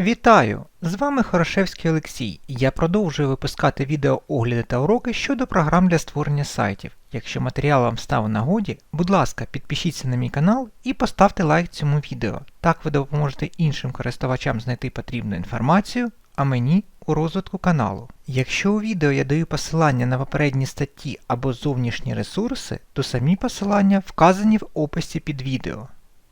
Вітаю! З вами Хорошевський Олексій. Я продовжую випускати відео огляди та уроки щодо програм для створення сайтів. Якщо матеріал вам став нагоді, будь ласка, підпишіться на мій канал і поставте лайк цьому відео. Так ви допоможете іншим користувачам знайти потрібну інформацію, а мені у розвитку каналу. Якщо у відео я даю посилання на попередні статті або зовнішні ресурси, то самі посилання вказані в описі під відео.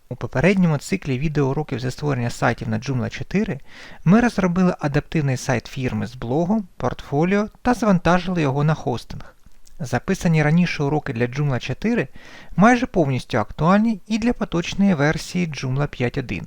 У попередньому циклі відеоуроків зі створення сайтів на Joomla 4 ми розробили адаптивний сайт фірми з блогом, портфоліо та завантажили його на хостинг. Записані раніше уроки для Joomla 4 майже повністю актуальні і для поточної версії Joomla 5.1.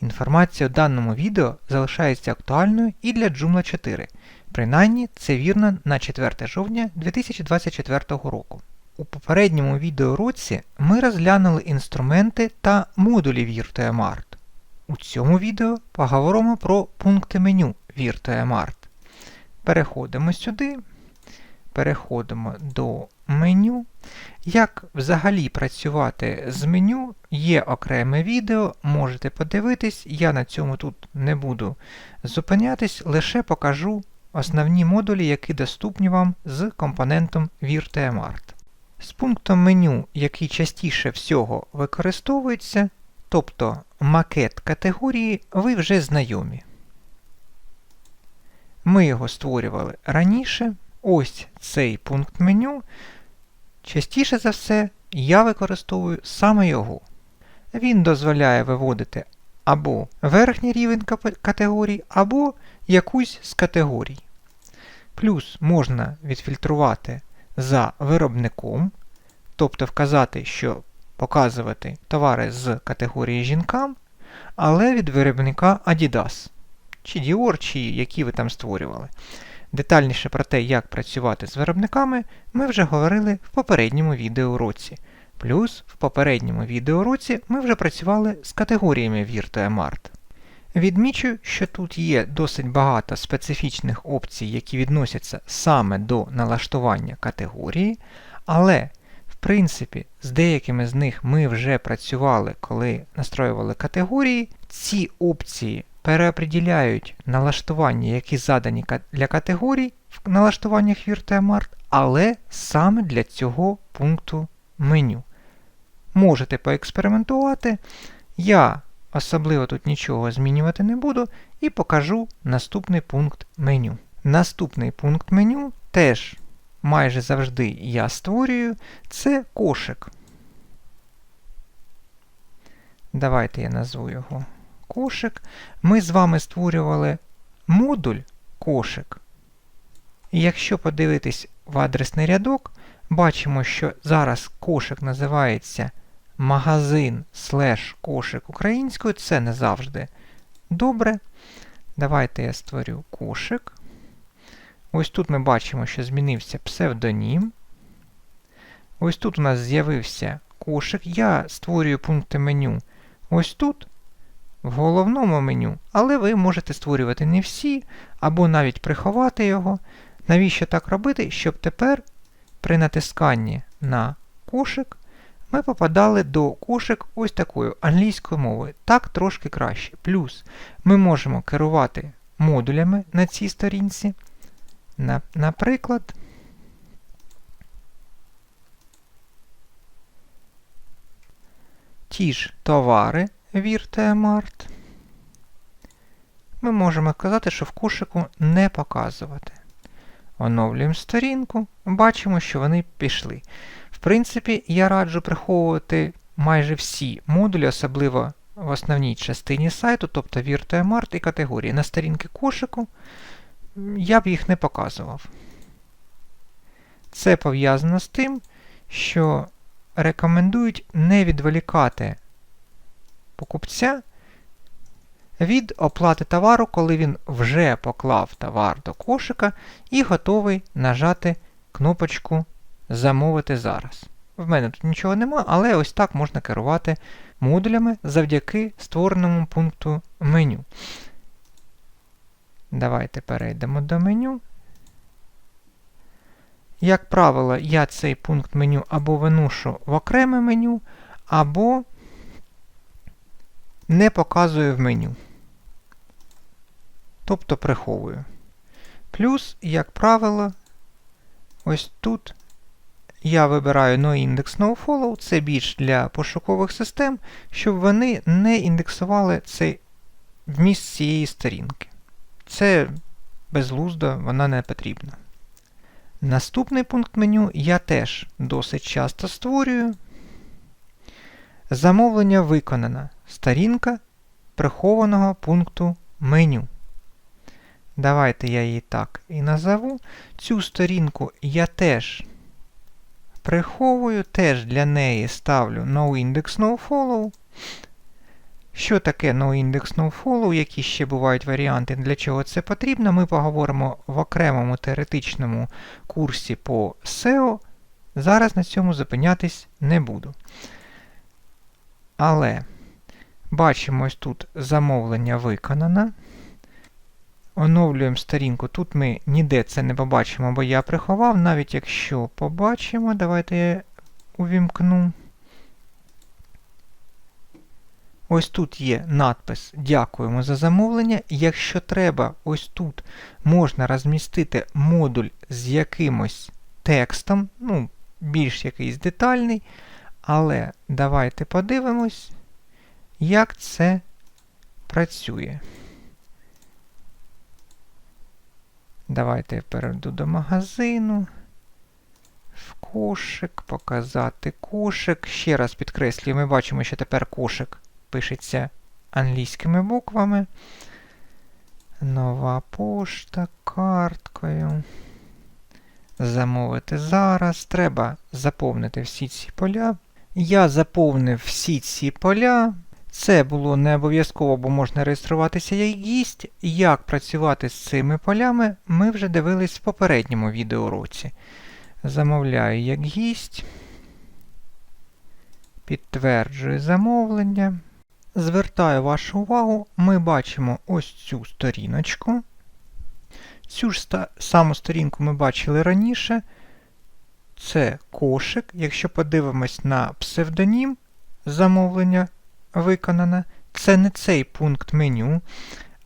Інформація у даному відео залишається актуальною і для Joomla 4, принаймні це вірно на 4 жовтня 2024 року. У попередньому відеоуроці ми розглянули інструменти та модулі VirtueMart. У цьому відео поговоримо про пункти меню VirtueMart. Переходимо сюди, переходимо до меню. Як взагалі працювати з меню, є окреме відео, можете подивитись, я на цьому тут не буду зупинятись, лише покажу основні модулі, які доступні вам з компонентом VirtueMart. З пунктом меню, який частіше всього використовується, тобто макет категорії, ви вже знайомі. Ми його створювали раніше. Ось цей пункт меню. Частіше за все, я використовую саме його. Він дозволяє виводити або верхній рівень категорій, або якусь з категорій. Плюс можна відфільтрувати за виробником, тобто вказати, що показувати товари з категорії жінкам, але від виробника Adidas, чи Dior, чи які ви там створювали. Детальніше про те, як працювати з виробниками, ми вже говорили в попередньому відеоуроці. Плюс в попередньому відеоуроці ми вже працювали з категоріями VirtueMart. Відмічу, що тут є досить багато специфічних опцій, які відносяться саме до налаштування категорії, але, в принципі, з деякими з них ми вже працювали, коли настроювали категорії. Ці опції переопределяють налаштування, які задані для категорій в налаштуваннях VirtueMart, але саме для цього пункту меню. Можете поекспериментувати. Я Особливо тут нічого змінювати не буду і покажу наступний пункт меню. Наступний пункт меню теж майже завжди я створюю, це кошик. Давайте я назву його кошик. Ми з вами створювали модуль кошик. І якщо подивитись в адресний рядок, бачимо, що зараз кошик називається магазин слеш кошик українською, це не завжди добре. Давайте я створю кошик. Ось тут ми бачимо, що змінився псевдонім. Ось тут у нас з'явився кошик. Я створюю пункти меню ось тут, в головному меню, але ви можете створювати не всі, або навіть приховати його. Навіщо так робити? Щоб тепер при натисканні на кошик ми попадали до кошик ось такою англійською мовою. Так трошки краще. Плюс ми можемо керувати модулями на цій сторінці. Наприклад, ті ж товари VirtueMart. Ми можемо сказати, що в кошику не показувати. Оновлюємо сторінку, бачимо, що вони пішли. В принципі, я раджу приховувати майже всі модулі, особливо в основній частині сайту, тобто VirtueMart і категорії. На сторінки кошику я б їх не показував. Це пов'язано з тим, що рекомендують не відволікати покупця від оплати товару, коли він вже поклав товар до кошика і готовий нажати кнопочку Замовити зараз. В мене тут нічого нема, але ось так можна керувати модулями завдяки створеному пункту меню. Давайте перейдемо до меню. Як правило, я цей пункт меню або виношу в окреме меню, або не показую в меню. тобто приховую. Плюс, як правило, ось тут я вибираю NoIndex NoFollow, це більш для пошукових систем, щоб вони не індексували цей вміст цієї сторінки. Це безглуздо, вона не потрібна. Наступний пункт меню я теж досить часто створюю. Замовлення виконано. Сторінка прихованого пункту меню. Давайте я її так і назову. Цю сторінку я теж приховую, теж для неї ставлю noindex nofollow. Що таке noindex nofollow, які ще бувають варіанти, для чого це потрібно, ми поговоримо в окремому теоретичному курсі по SEO. Зараз на цьому зупинятись не буду. Але бачимо ось тут замовлення виконано. Оновлюємо сторінку. Тут ми ніде це не побачимо, бо я приховав. Навіть якщо побачимо, давайте я увімкну. Ось тут є надпис Дякуємо за замовлення. Якщо треба, ось тут можна розмістити модуль з якимось текстом, ну, більш якийсь детальний. Але давайте подивимось, як це працює. Давайте я перейду до магазину. В кошик, показати кошик. Ще раз підкреслюю, ми бачимо, що тепер кошик пишеться англійськими буквами. Нова пошта карткою. Замовити зараз. Треба заповнити всі ці поля. Я заповнив всі ці поля. Це було не обов'язково, бо можна реєструватися як гість. Як працювати з цими полями, ми вже дивились в попередньому відеоуроці. Замовляю як гість. Підтверджую замовлення. Звертаю вашу увагу, ми бачимо ось цю сторіночку. Цю ж саму сторінку ми бачили раніше. Це кошик. Якщо подивимось на псевдонім замовлення виконане, це не цей пункт меню.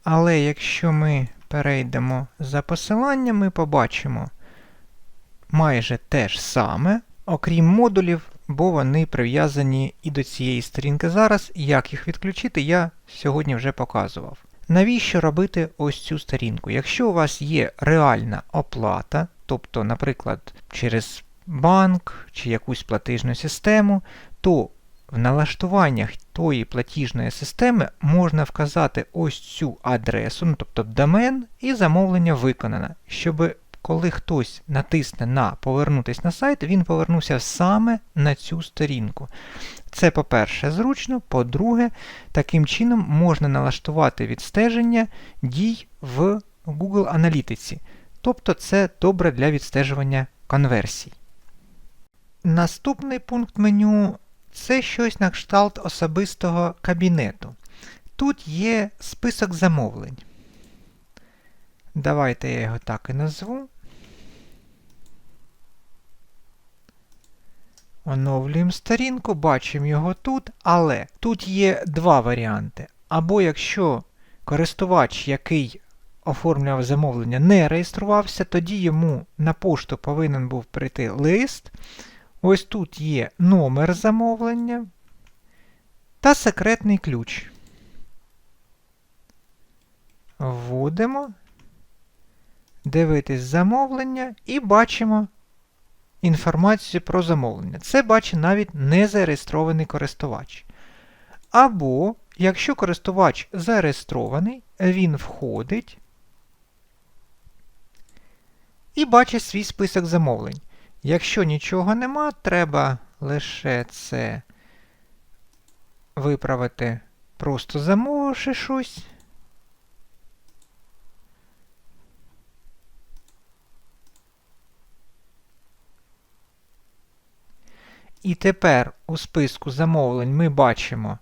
Але якщо ми перейдемо за посиланням, ми побачимо майже те ж саме, окрім модулів, бо вони прив'язані і до цієї сторінки зараз. Як їх відключити, я сьогодні вже показував. Навіщо робити ось цю сторінку? Якщо у вас є реальна оплата, тобто, наприклад, через банк чи якусь платежну систему, то в налаштуваннях тої платіжної системи можна вказати ось цю адресу, ну, тобто домен, і замовлення виконано, щоб коли хтось натисне на Повернутись на сайт, він повернувся саме на цю сторінку. Це, по-перше, зручно, по-друге, таким чином можна налаштувати відстеження дій в Google Аналітиці. Тобто це добре для відстежування конверсій. Наступний пункт меню це щось на кшталт особистого кабінету. Тут є список замовлень. Давайте я його так і назву. Оновлюємо сторінку, бачимо його тут, але тут є два варіанти. Або якщо користувач, який оформлював замовлення, не реєструвався, тоді йому на пошту повинен був прийти лист. Ось тут є номер замовлення та секретний ключ. Вводимо, дивитись замовлення і бачимо інформацію про замовлення. Це бачить навіть незареєстрований користувач. Або, якщо користувач зареєстрований, він входить і бачить свій список замовлень. Якщо нічого нема, треба лише це виправити, просто замовивши щось. І тепер у списку замовлень ми бачимо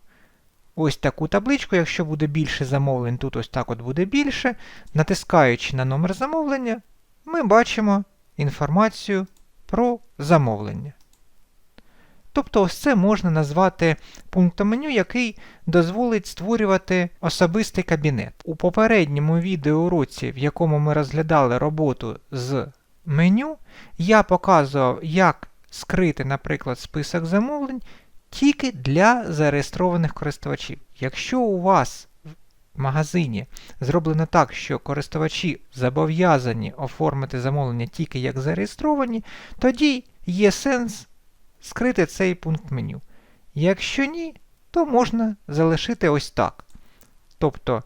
ось таку табличку. Якщо буде більше замовлень, тут ось так от буде більше. Натискаючи на номер замовлення, ми бачимо інформацію про замовлення. Тобто ось це можна назвати пунктом меню, який дозволить створювати особистий кабінет. У попередньому відеоуроці, в якому ми розглядали роботу з меню, я показував, як скрити, наприклад, список замовлень тільки для зареєстрованих користувачів. Якщо у вас магазині зроблено так, що користувачі зобов'язані оформити замовлення тільки як зареєстровані, тоді є сенс скрити цей пункт меню. Якщо ні, то можна залишити ось так. Тобто,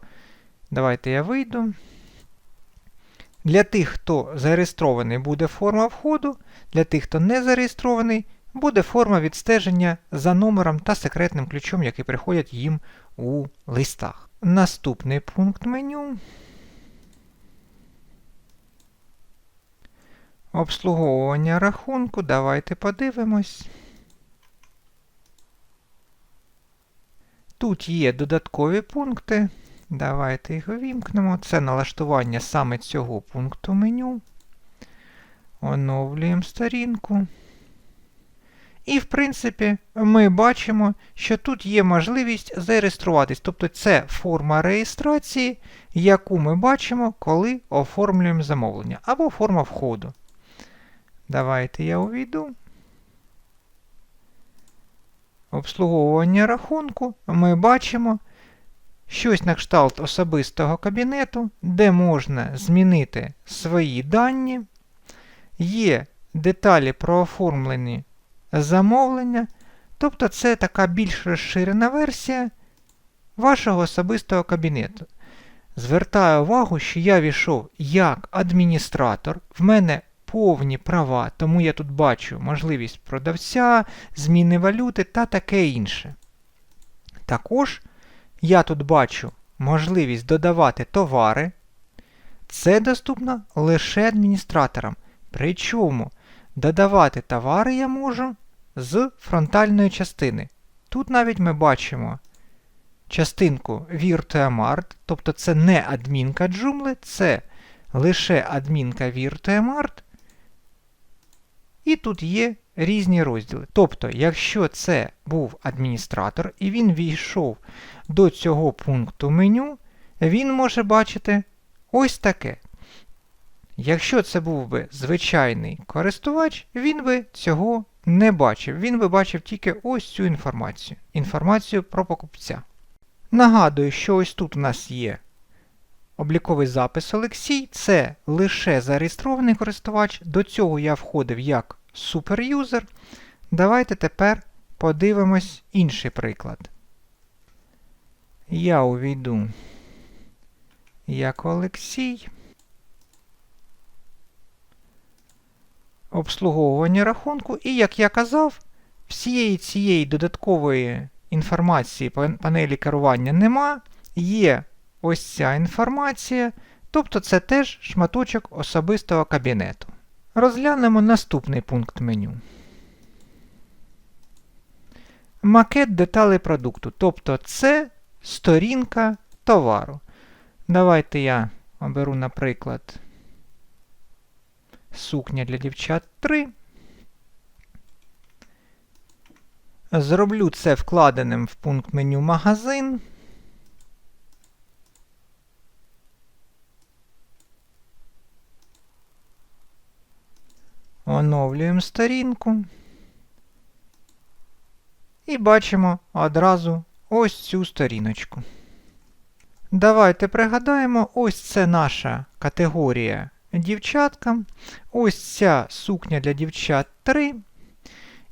давайте я вийду. Для тих, хто зареєстрований, буде форма входу, для тих, хто не зареєстрований, буде форма відстеження за номером та секретним ключом, які приходять їм у листах. Наступний пункт меню. Обслуговування рахунку. Давайте подивимось. Тут є додаткові пункти. Давайте їх увімкнемо. Це налаштування саме цього пункту меню. Оновлюємо сторінку. І, в принципі, ми бачимо, що тут є можливість зареєструватись. Тобто це форма реєстрації, яку ми бачимо, коли оформлюємо замовлення, або форма входу. Давайте я увійду. Обслуговування рахунку ми бачимо щось на кшталт особистого кабінету, де можна змінити свої дані. Є деталі про оформлені замовлення, тобто це така більш розширена версія вашого особистого кабінету. Звертаю увагу, що я війшов як адміністратор, в мене повні права, тому я тут бачу можливість продавця, зміни валюти та таке інше. Також я тут бачу можливість додавати товари. Це доступно лише адміністраторам. Причому додавати товари я можу з фронтальної частини. Тут навіть ми бачимо частинку VirtuaMart, тобто це не адмінка Joomla, це лише адмінка VirtuaMart. І тут є різні розділи. Тобто, якщо це був адміністратор і він війшов до цього пункту меню, він може бачити ось таке. Якщо це був би звичайний користувач, він би цього не бачив. Він би бачив тільки ось цю інформацію. Інформацію про покупця. Нагадую, що ось тут у нас є обліковий запис Олексій. Це лише зареєстрований користувач. До цього я входив як суперюзер. Давайте тепер подивимось інший приклад. Я увійду як Олексій. Обслуговування рахунку, і, як я казав, всієї цієї додаткової інформації панелі керування нема. Є ось ця інформація, тобто це теж шматочок особистого кабінету. Розглянемо наступний пункт меню. Макет деталей продукту, тобто це сторінка товару. Давайте я оберу, наприклад, сукня для дівчат 3. Зроблю це вкладеним в пункт меню магазин. Оновлюємо сторінку. І бачимо одразу ось цю сторіночку. Давайте пригадаємо, ось це наша категорія дівчаткам. Ось ця сукня для дівчат 3.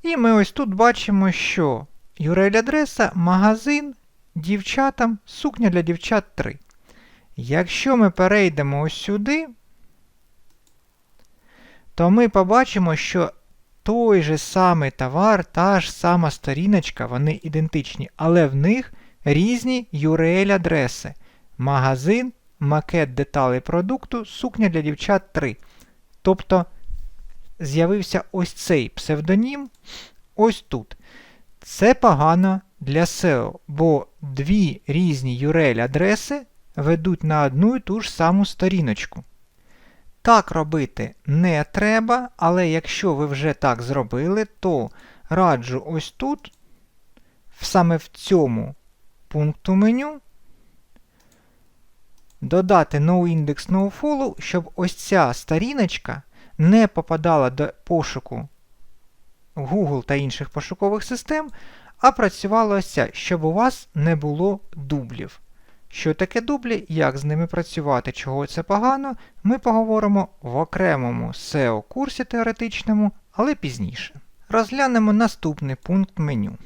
І ми ось тут бачимо, що URL-адреса магазин дівчатам сукня для дівчат 3. Якщо ми перейдемо ось сюди, то ми побачимо, що той же самий товар, та ж сама сторіночка, вони ідентичні, але в них різні URL-адреси. Магазин, макет деталей продукту, сукня для дівчат 3. Тобто з'явився ось цей псевдонім ось тут. Це погано для SEO, бо дві різні URL-адреси ведуть на одну і ту ж саму сторіночку. Так робити не треба, але якщо ви вже так зробили, то раджу ось тут, саме в цьому пункту меню, додати NoIndex NoFollow, щоб ось ця сторіночка не попадала до пошуку Google та інших пошукових систем, а працювала ось ця, щоб у вас не було дублів. Що таке дублі, як з ними працювати, чого це погано, ми поговоримо в окремому SEO-курсі теоретичному, але пізніше. Розглянемо наступний пункт меню.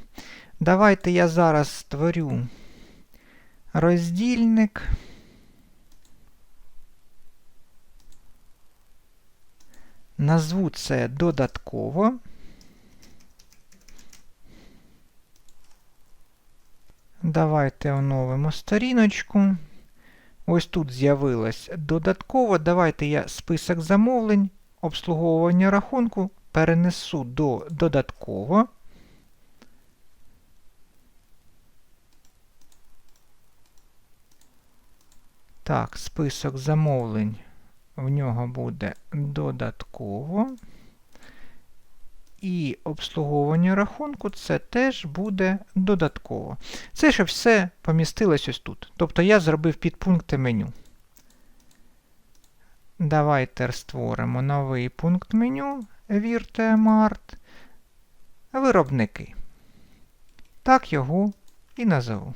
Давайте я зараз створю роздільник. Назву це додатково. Давайте оновимо сторіночку. Ось тут з'явилось додатково. Давайте я список замовлень, обслуговування рахунку перенесу до додатково. Так, список замовлень в нього буде додатково. І обслуговування рахунку це теж буде додатково. Це щоб все помістилось ось тут. Тобто я зробив підпункти меню. Давайте створимо новий пункт меню VirtueMart. Виробники. Так його і назову.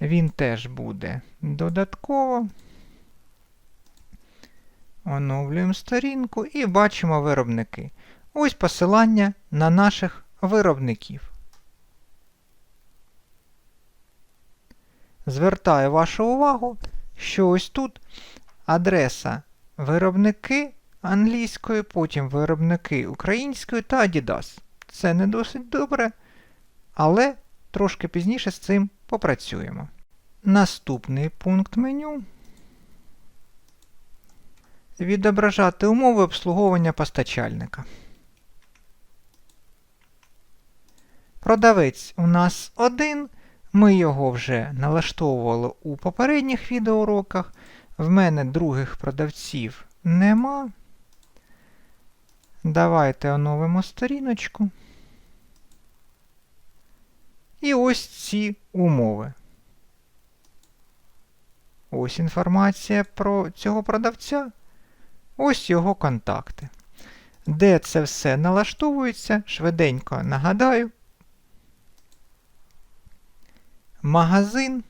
Він теж буде додатково. Оновлюємо сторінку і бачимо виробники. Ось посилання на наших виробників. Звертаю вашу увагу, що ось тут адреса виробники англійською, потім виробники українською та Adidas. Це не досить добре, але трошки пізніше з цим попрацюємо. Наступний пункт меню відображати умови обслуговування постачальника. Продавець у нас один. Ми його вже налаштовували у попередніх відеоуроках. В мене других продавців нема. Давайте оновимо сторіночку. І ось ці умови. Ось інформація про цього продавця. Ось його контакти. Де це все налаштовується, швиденько нагадаю. Магазин.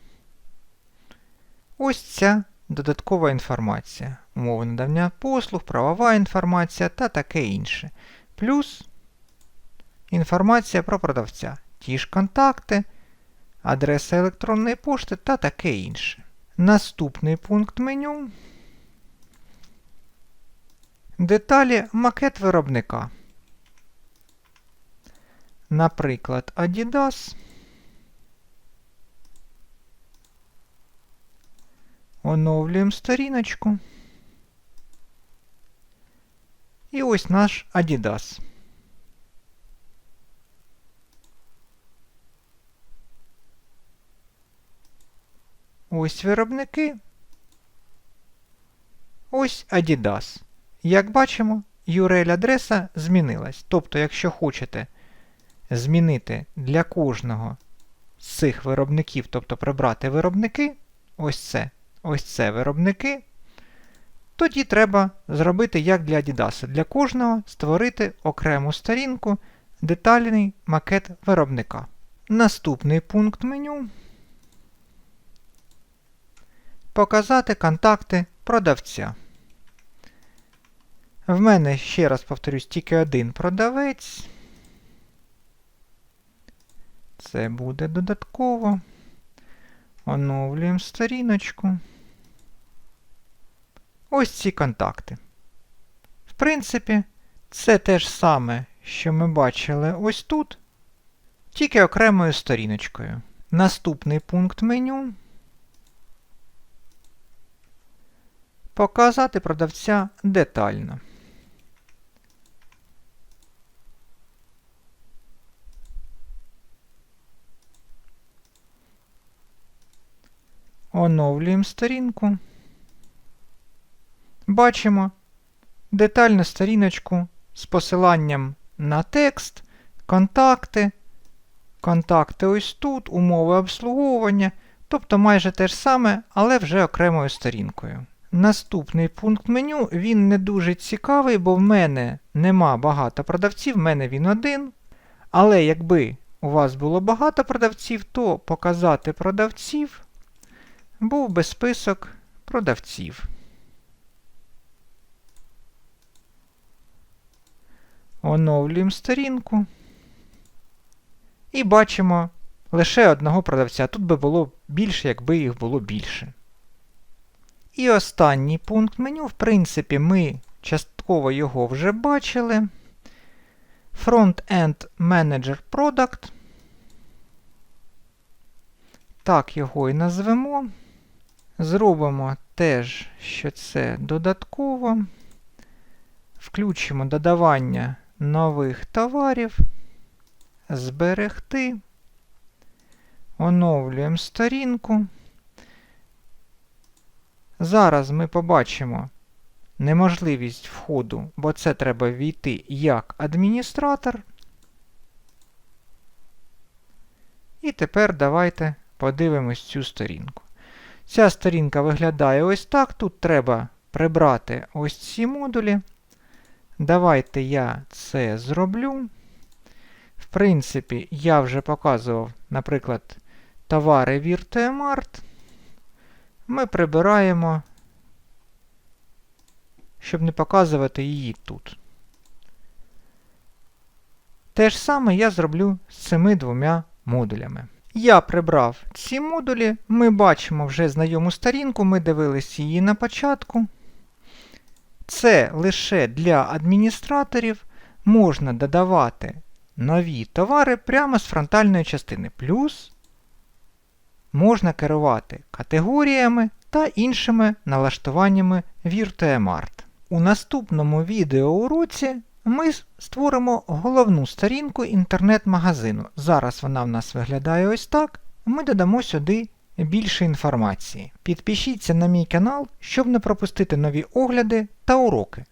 Ось ця додаткова інформація. Умови надання послуг, правова інформація та таке інше. Плюс інформація про продавця. Ті ж контакти, адреса електронної пошти та таке інше. Наступний пункт меню. Деталі макет виробника. Наприклад, Adidas. Оновлюємо сторіночку. І ось наш Adidas. Ось виробники. Ось Adidas. Як бачимо, URL-адреса змінилась. Тобто, якщо хочете змінити для кожного з цих виробників, тобто прибрати виробники, ось це, ось це виробники, тоді треба зробити як для Adidas. Для кожного створити окрему сторінку, детальний макет виробника. Наступний пункт меню. Показати контакти продавця. В мене, ще раз повторюсь, тільки один продавець. Це буде додатково. Оновлюємо сторіночку. Ось ці контакти. В принципі, це те ж саме, що ми бачили ось тут, тільки окремою сторіночкою. Наступний пункт меню. Показати продавця детально. Оновлюємо сторінку. Бачимо детальну сторіночку з посиланням на текст, контакти, контакти ось тут, умови обслуговування, тобто майже те ж саме, але вже окремою сторінкою. Наступний пункт меню, він не дуже цікавий, бо в мене нема багато продавців, в мене він один. Але якби у вас було багато продавців, то показати продавців був би список продавців. Оновлюємо сторінку. І бачимо лише одного продавця. Тут би було більше, якби їх було більше. І останній пункт меню, в принципі, ми частково його вже бачили. Front-End Manager Product. Так його і назвемо. Зробимо теж, що це додатково. Включимо додавання нових товарів. Зберегти. Оновлюємо сторінку. Зараз ми побачимо неможливість входу, бо це треба війти як адміністратор. І тепер давайте подивимось цю сторінку. Ця сторінка виглядає ось так. Тут треба прибрати ось ці модулі. Давайте я це зроблю. В принципі, я вже показував, наприклад, товари Virtuemart. Ми прибираємо, щоб не показувати її тут. Те ж саме я зроблю з цими двома модулями. Я прибрав ці модулі, ми бачимо вже знайому сторінку, ми дивилися її на початку. Це лише для адміністраторів можна додавати нові товари прямо з фронтальної частини. Плюс можна керувати категоріями та іншими налаштуваннями Virtuemart. У наступному відеоуроці ми створимо головну сторінку інтернет-магазину. Зараз вона в нас виглядає ось так. Ми додамо сюди більше інформації. Підпишіться на мій канал, щоб не пропустити нові огляди та уроки.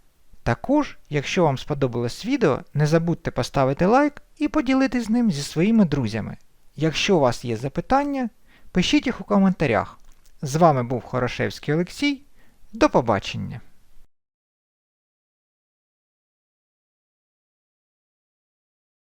Також, якщо вам сподобалось відео, не забудьте поставити лайк і поділитись ним зі своїми друзями. Якщо у вас є запитання, пишіть їх у коментарях. З вами був Хорошевський Олексій. До побачення!